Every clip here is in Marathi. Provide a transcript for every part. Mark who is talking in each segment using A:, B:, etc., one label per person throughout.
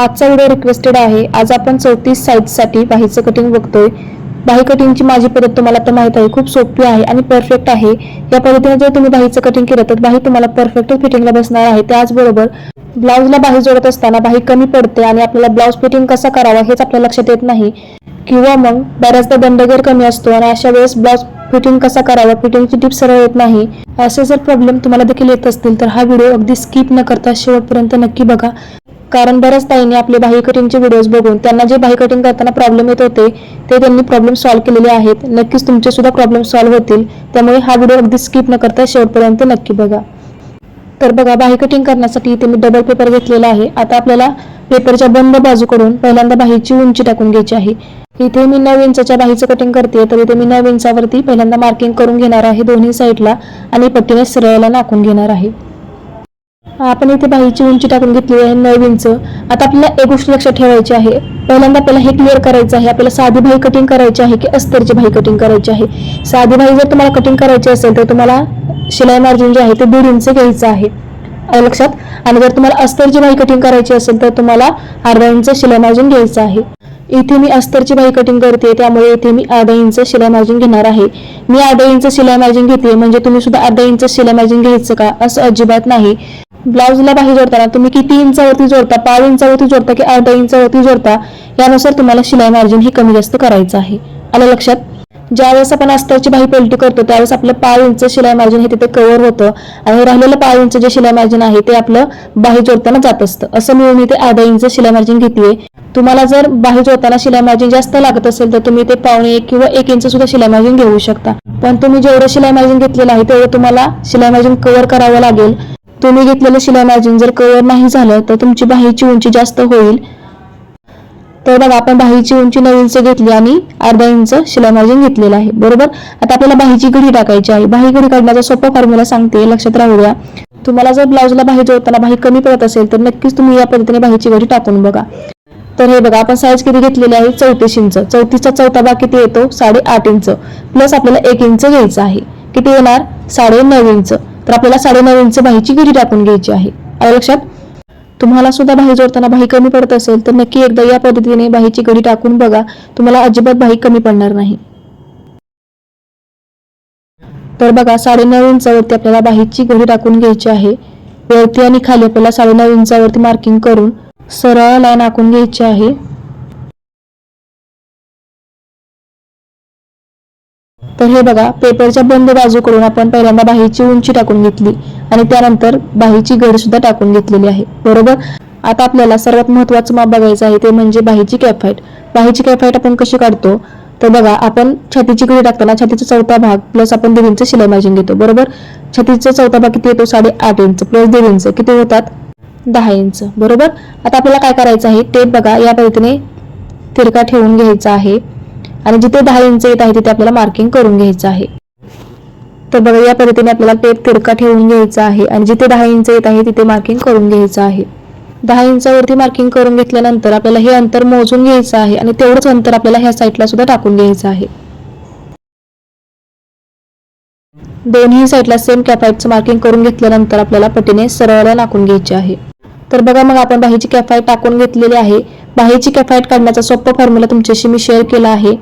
A: आजचा व्हिडिओ रिक्वेस्टेड आहे. आज आपण चौतीस साईजसाठी बाहीचं कटिंग बघतोय. बाही कटिंगची माझी पद्धत तुम्हाला तर माहीत आहे खूप सोपी आहे आणि परफेक्ट आहे. या पद्धतीने जर तुम्ही बाहीचं कटिंग केलं तर बाही तुम्हाला परफेक्ट फिटिंगला बसणार आहे. त्याचबरोबर ब्लाऊजला बाही जोडत असताना बाही कमी पडते आणि आपल्याला ब्लाऊज फिटिंग कसा करावा हेच आपल्या लक्षात येत नाही. किंवा मग बऱ्याचदा दंडगेर कमी असतो आणि अशा वेळेस ब्लाऊज फिटिंग कसा करावा फिटिंगची टिप सरळ येत नाही. असे जर प्रॉब्लेम तुम्हाला देखील येत असतील तर हा व्हिडिओ अगदी स्किप न करता शेवटपर्यंत नक्की बघा. कारण बऱ्याच ताईंनी आपले बाही कटिंगचे व्हिडिओज बघून त्यांना जे बाही कटिंग करताना प्रॉब्लेम येत होते ते त्यांनी प्रॉब्लेम सॉल्व्ह केलेले आहेत. नक्कीच तुमचे सुद्धा प्रॉब्लेम सॉल्व्ह होतील. त्यामुळे हा व्हिडिओ अगदी स्किप न करता शेवटपर्यंत नक्की बघा. तर बघा बाही कटिंग करण्यासाठी इथे मी डबल पेपर घेतलेला आहे. आता आपल्याला पेपरच्या बंद बाजूकडून पहिल्यांदा बाहीची उंची टाकून घ्यायची आहे. इथे मी नऊ इंचाच्या बाहीचं कटिंग करते तर इथे मी नऊ इंचावरती पहिल्यांदा मार्किंग करून घेणार आहे दोन्ही साईडला आणि पट्टीने सरळला नाकून घेणार आहे. आपण इथे बाहीची उंची टाकून घेतली आहे नऊ इंच. आता आपल्याला एक गोष्ट लक्षात ठेवायची आहे. पहिल्यांदा आपल्याला हे क्लिअर करायचं आहे. आपल्याला साधी बाई कटिंग करायची आहे की अस्तरची बाई कटिंग करायची आहे? साधी बाई जर तुम्हाला कटिंग करायची असेल तर तुम्हाला शिलाई मार्जिन जे आहे ते दीड इंच घ्यायचं आहे. लक्षात? आणि जर तुम्हाला अस्तरची भाई कटिंग करायची असेल तर तुम्हाला अर्धा इंच शिलाई मार्जिन घ्यायचं आहे. इथे मी अस्तरची बाई कटिंग करते त्यामुळे इथे मी अर्धा इंच शिलाई मार्जिन घेणार आहे. मी अर्धा इंच शिलाई मार्जिन घेते म्हणजे तुम्ही सुद्धा अर्धा इंच शिलाई मार्जिन घ्यायचं का? असं अजिबात नाही. ब्लाऊजला बाही जोडताना तुम्ही किती इंचावरती जोडता पाव इंचावरती जोडता की अर्धा इंचावरती जोडता यानुसार तुम्हाला शिलाई मार्जिन हे कमी जास्त करायचं आहे. आलं लक्षात? ज्यावेळेस आपण अस्तरची बाही पलटी करतो त्यावेळेस आपलं पाव इंच शिलाई मार्जिन हे तिथे कव्हर होतं आणि राहिलेलं पाव इंच जे शिलाई मार्जिन आहे ते आपलं बाही जोडताना जात असतं. असं मिळून मी ते अर्धा इंच शिलाई मार्जिन घेतलीये. तुम्हाला जर बाहेर जोडताना शिलाई मार्जिन जास्त लागत असेल तर तुम्ही ते पावणे एक किंवा एक इंच सुद्धा शिलाई मार्जिन घेऊ शकता. पण तुम्ही जेवढं शिलाई मार्जिन घेतलेलं आहे तेवढं तुम्हाला शिलाई मार्जिन कव्हर करावं लागेल. तुम्ही घेतलेलं शिलामार्जिन जर कव्हर नाही झालं तर तुमची बाहीची उंची जास्त होईल. तर बघा आपण बाहीची उंची नऊ इंच घेतली आणि अर्धा इंच शिला मार्जिन घेतलेलं आहे. बरोबर? आता आपल्याला बाहीची घडी टाकायची आहे. बाही घडी काढण्याचा सोपा फॉर्म्युला सांगते लक्षात राहू द्या. तुम्हाला जर ब्लाऊजला बाही जोडताना बाही कमी पडत असेल तर नक्कीच तुम्ही या पद्धतीने बाहीची घडी टाकून बघा. तर हे बघा आपण साईज किती घेतलेली आहे? चौतीस इंच. चौतीसचा चौथा भाग किती येतो? साडे आठ इंच. प्लस आपल्याला एक इंच घ्यायचं आहे. किती येणार? साडे नऊ इंच. तर आपल्याला साडे नऊ इंच बाहीची घडी टाकून घ्यायची आहे. आलं लक्षात? तुम्हाला सुद्धा बाही जोडताना बाही कमी पडत असेल तर नक्की एकदा या पद्धतीने बाहीची घडी टाकून बघा. तुम्हाला अजिबात बाही कमी पडणार नाही. तर बघा साडे नऊ इंचावरती आपल्याला बाहीची घडी टाकून घ्यायची आहे. वरती आणि खाली आपल्याला साडे नऊ इंचावरती मार्किंग करून सरळ लाईन आखून घ्यायची आहे. तर हे बघा पेपरच्या बंद बाजूकडून आपण पहिल्यांदा बाहीची उंची टाकून घेतली आणि त्यानंतर बाहीची घड सुद्धा टाकून घेतलेली आहे. बरोबर? आता आपल्याला सर्वात महत्वाचं माप बघायचं आहे ते म्हणजे बाहीची कॅफाईट बाहीची कॅफाईट आपण कशी काढतो? तर बघा आपण छातीची घडी टाकताना छातीचा चौथा भाग प्लस आपण दीड इंच शिलाई मार्जिन घेतो. बरोबर? छातीचा चौथा भाग किती येतो? साडेआठ इंच प्लस दीड इंच किती होतात? दहा इंच. बरोबर? आता आपल्याला काय करायचं आहे? टेप बघा या पद्धतीने तिरका ठेवून घ्यायचा आहे. आणि जिथे दहा इंच येत आहे तिथे आपल्याला मार्किंग करून घ्यायचं आहे. तर बघा या पद्धतीने आपल्याला टेप तिरका ठेवून घ्यायचा आहे आणि जिथे दहा इंच येत आहे तिथे मार्किंग करून घ्यायचं आहे. दहा इंचावरती मार्किंग करून घेतल्यानंतर आपल्याला हे अंतर मोजून घ्यायचं आहे आणि तेवढंच अंतर आपल्याला ह्या साईडला सुद्धा टाकून घ्यायचं आहे. दोन्ही साईडला सेम कॅफाईटचं मार्किंग करून घेतल्यानंतर आपल्याला पटीने सरळला नाकून घ्यायचे आहे. तर बघा मग आपण बाहीची कॅफाईट टाकून घेतलेली आहे. बाह्यची कॅफाईट काढण्याचा सोपा फॉर्म्युला तुमच्याशी मी शेअर केला आहे.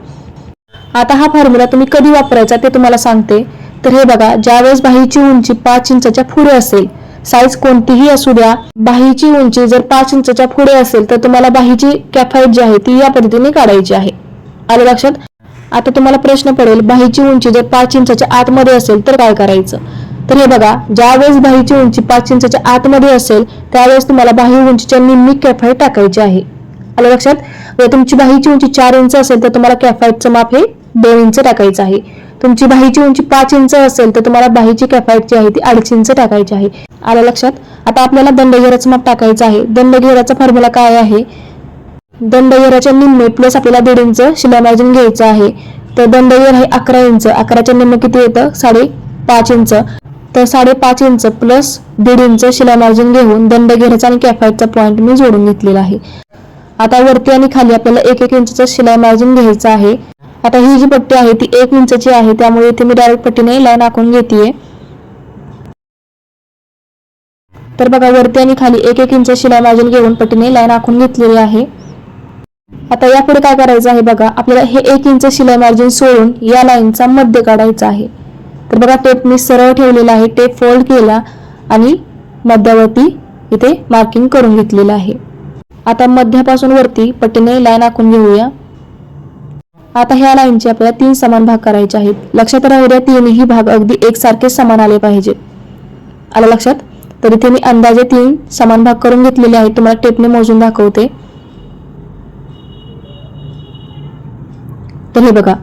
A: आता हा फॉर्म्युला तुम्ही कधी वापरायचा ते तुम्हाला सांगते. तर हे बघा ज्यावेळेस बाहीची उंची पाच इंचाच्या पुढे असेल साईज कोणतीही असू द्या बाहीची उंची जर पाच इंचाच्या पुढे असेल तर तुम्हाला बाहीची कॅफाईट जी आहे ती या पद्धतीने काढायची आहे. आलं लक्षात? आता तुम्हाला प्रश्न पडेल बाहीची उंची जर पाच इंचाच्या आतमध्ये असेल तर काय करायचं? तर हे बघा ज्यावेळेस बाहीची उंची पाच इंचाच्या आतमध्ये असेल त्यावेळेस तुम्हाला बाही उंचीच्या निम्मी कॅफाईट टाकायची आहे. आलं लक्षात? म्हणजे तुमची बाहीची उंची चार इंच असेल तर तुम्हाला कॅफाईटचं माप हे दोन इंच टाकायचं आहे. तुमची बाहीची उंची पाच इंच असेल तर तुम्हाला बाहीची कॅफाईट जी आहे ती अडीच इंच टाकायची आहे. आलं लक्षात? आता आपल्याला दंडघेराचं माप टाकायचं आहे. दंडघेराचा फॉर्म्युला काय आहे? दंडघेराच्या निम्मे प्लस आपल्याला दीड इंच शिलाई मार्जिन घ्यायचं आहे. तर दंडघेर आहे अकरा इंच. अकराच्या निम्मे किती येतं? साडे पाच इंच. तर साडेपाच इंच प्लस दीड इंच शिलाई मार्जिन घेऊन दंडघेराचा आणि कॅफाईटचा पॉईंट मी जोडून घेतलेला आहे. आता वरती आणि खाली आपल्याला एक एक इंचचं शिलाई मार्जिन घ्यायचं आहे. आता ही जी पट्टी आहे ती एक इंचची आहे त्यामुळे इथे मी डायरेक्ट पट्टीने लाईन आखून घेते तर बघा वरती आणि खाली एक एक इंच शिलाई मार्जिन घेऊन पट्टीने लाईन आखून घेतलेली आहे. आता यापुढे काय करायचं आहे बघा आपल्याला हे एक इंच शिलाई मार्जिन सोडून या लाईनचा मध्य काढायचा आहे. तर बघा टेप मी सरळ ठेवलेला आहे टेप फोल्ड केला आणि मध्यावरती इथे मार्किंग करून घेतलेलं आहे. आता मध्यापासून वरती पट्टीने लाईन आखून घेऊया. आता ह्या लाईनचे आपल्याला तीन समान भाग करायचे आहेत. लक्षात राहू द्या तीनही भाग अगदी एकसारखे समान आले पाहिजेत आलं लक्षात? तर इथे मी अंदाजे तीन समान भाग करून घेतलेले आहेत. तुम्हाला टेपने मोजून दाखवते. तर हे बघा.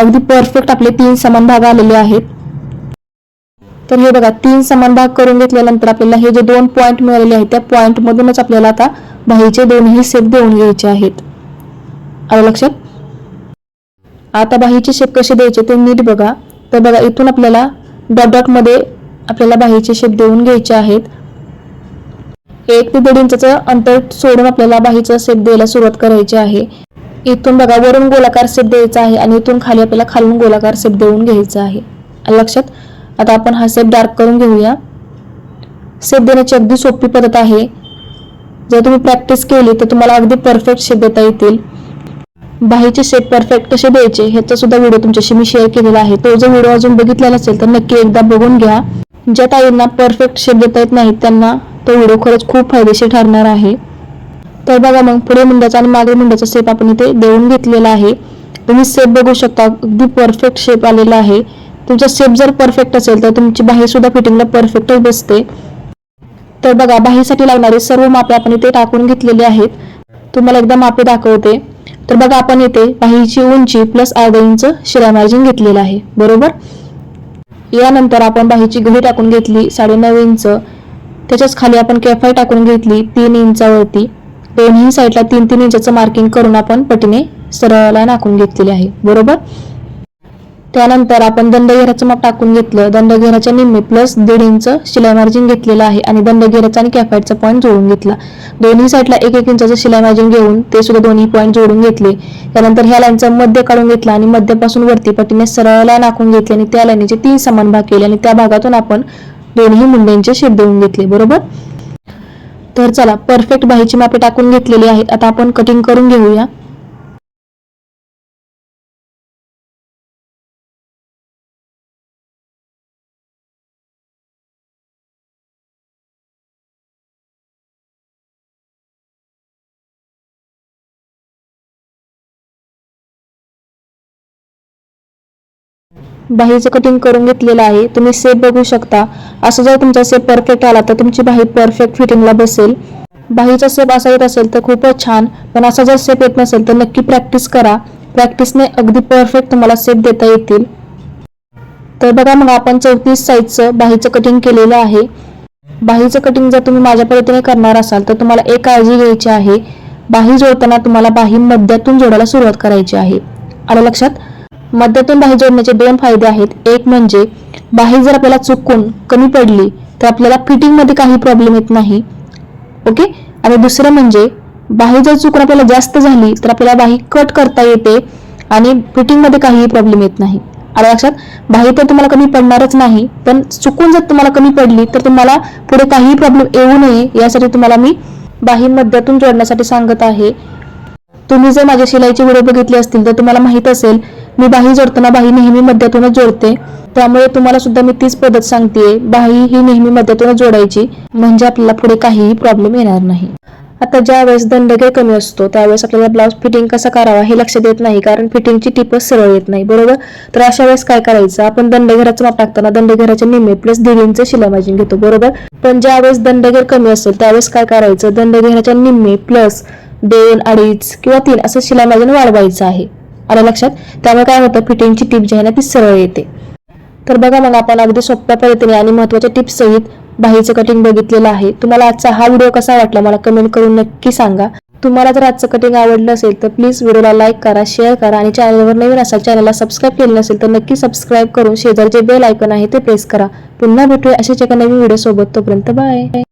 A: अगदी परफेक्ट आपले तीन समान भाग आलेले आहेत. तर हे बघा तीन समान भाग करून घेतल्यानंतर आपल्याला हे जे दोन पॉईंट मिळालेले आहेत त्या पॉईंट मधूनच आपल्याला आता बाहीचे दोन्ही शेप देऊन घ्यायचे आहेत. आलं लक्षात? आता बाहीचे शेप कसे द्यायचे ते नीट बघा. तर बघा इथून आपल्याला डॉट डॉटमध्ये आपल्याला बाहीचे शेप देऊन घ्यायचे आहेत. एक ते दीड इंचाचं अंतर सोडून आपल्याला बाहीचा शेप द्यायला सुरुवात करायची आहे. इथून बघा वरून गोलाकार शेप द्यायचा आहे आणि इथून खाली आपल्याला खालून गोलाकार शेप देऊन घ्यायचा आहे. लक्षात? आता आपण हा सेप डार्क करून घेऊया. सेप देण्याची अगदी सोपी पद्धत आहे. जर तुम्ही प्रॅक्टिस केली तर तुम्हाला अगदी परफेक्ट शेप देता येतील. बाहीचे शेप परफेक्ट कसे द्यायचे ह्याचा सुद्धा व्हिडिओ तुमच्याशी मी शेअर केलेला आहे. तो जर व्हिडिओ अजून बघितला नसेल तर नक्की एकदा बघून घ्या. ज्या ताईंना परफेक्ट शेप देता येत नाही त्यांना तो व्हिडिओ खरंच खूप फायदेशीर ठरणार आहे. तर बघा मग पुढे मुंड्याचा आणि मागे मुंड्याचा शेप आपण इथे देऊन घेतलेला आहे. तुम्ही शेप बघू शकता अगदी परफेक्ट शेप आलेला आहे. तुमचा सेप जर परफेक्ट असेल तर तुमची बाही सुद्धा फिटिंगला परफेक्टच बसते. तर बघा बाहीसाठी लागणारे सर्व मापे आपण इथे टाकून घेतलेले आहेत. तुम्हाला एकदा मापे दाखवते. तर बघा आपण इथे बाहीची उंची प्लस अर्धा इंच शिरा मार्जिन घेतलेलं आहे. बरोबर? यानंतर आपण बाहीची घडी टाकून घेतली साडेनऊ इंच. त्याच्याच खाली आपण केफाय टाकून घेतली तीन इंचावरती. दोन्ही साईडला तीन तीन इंचाचं मार्किंग करून आपण पटीने सरळाला नाकून घेतलेली आहे. बरोबर? त्यानंतर आपण दंडघेराचं माप टाकून घेतलं. दंडघेराच्या निम्मे प्लस दीड इंच शिलाई मार्जिन घेतलेलं आहे आणि दंडघेराचा आणि कॅफाईटचा पॉईंट जोडून घेतला. दोन्ही साईडला एक एक इंचाचं शिलाई मार्जिन घेऊन ते सुद्धा दोन्ही पॉईंट जोडून घेतले. त्यानंतर ह्या लाईनचा मध्य काढून घेतला आणि मध्यपासून वरती पटीने सरळ लाईन आखून घेतली आणि त्या लाईनीचे तीन समान भाग केले आणि त्या भागातून आपण दोन्ही मुंड्यांचे शेप देऊन घेतले. बरोबर? तर चला परफेक्ट बाहीची मापे टाकून घेतलेली आहेत. आता आपण कटिंग करून घेऊया. बाहीचं कटिंग करून घेतलेलं आहे. तुम्ही सेप बघू शकता. असं जर तुमचा सेप परफेक्ट आला तर तुमची बाही परफेक्ट फिटिंगला बसेल. बाहीचा सेप असा येत असेल तर खूपच छान. पण असा जर सेप येत नसेल तर नक्की प्रॅक्टिस करा. प्रॅक्टिसने अगदी परफेक्ट तुम्हाला सेप देता येतील. तर बघा मग आपण चौतीस साईजचं बाहीचं कटिंग केलेलं आहे. बाहीचं कटिंग जर तुम्ही माझ्या पद्धतीने करणार असाल तर तुम्हाला एक काळजी घ्यायची आहे. बाही जोडताना तुम्हाला बाही मध्यातून जोडायला सुरुवात करायची आहे. आलं लक्षात? मध्यातून बाही जोडण्याचे दोन फायदे आहेत. एक म्हणजे बाही जर आपल्याला चुकून कमी पडली तर आपल्याला फिटिंगमध्ये काही प्रॉब्लेम येत नाही. ओके आणि दुसरं म्हणजे बाही जर चुकून आपल्याला जास्त झाली तर आपल्याला बाही कट करता येते आणि फिटिंगमध्ये काहीही प्रॉब्लेम येत नाही. आलं लक्षात बाही तर तुम्हाला कमी पडणारच नाही पण चुकून जर तुम्हाला कमी पडली तर तुम्हाला पुढे काहीही प्रॉब्लेम येऊ नये यासाठी तुम्हाला मी बाही मध्यातून जोडण्यासाठी सांगत आहे. तुम्ही जर माझ्या शिलाईचे व्हिडिओ बघितले असतील तर तुम्हाला माहीत असेल मी बाही जोडताना बाही नेहमी मध्यातूनच जोडते. त्यामुळे तुम्हाला सुद्धा मी तीच पद्धत सांगते बाही ही नेहमी मध्यातूनच जोडायची. म्हणजे आपल्याला पुढे काहीही प्रॉब्लेम येणार नाही. आता ज्यावेळेस दंडगे कमी असतो त्यावेळेस आपल्याला ब्लाऊज फिटिंग कसा करावा हे लक्षात देत नाही. कारण फिटिंगची टिपच सरळ येत नाही. बरोबर? तर अशा वेळेस काय करायचं? आपण दंडघेराचं माप टाकताना दंडघराच्या निम्मे प्लस दीड शिलाई मार्जिन घेतो. बरोबर? पण ज्यावेळेस दंडघर दंडघेर कमी असेल त्यावेळेस काय करायचं? दंडघेराच्या निम्मे प्लस दोन अडीच किंवा तीन असं शिलाई मार्जिन वाढवायचं आहे. आलं लक्षात? त्यामुळे काय होतं? फिटिंगची टीप जी आहे ना ती सरळ येते. तर बघा मग आपण अगदी सोप्या पद्धतीने आणि महत्त्वाच्या टिप्स सहित बाहीचं कटिंग बघितलेलं आहे. तुम्हाला आजचा हा व्हिडिओ कसा वाटला? मला कमेंट करून नक्की सांगा. तुम्हाला जर आजचं कटिंग आवडलं असेल तर प्लीज व्हिडिओला लाईक करा शेअर करा आणि चॅनलवर नवीन असाल चॅनलला सबस्क्राईब केलं नसेल तर नक्की सबस्क्राईब करून शेजारचे बेल आयकन आहे ते प्रेस करा. पुन्हा भेटूया अशाच एका नवीन व्हिडिओ सोबत. तोपर्यंत बाय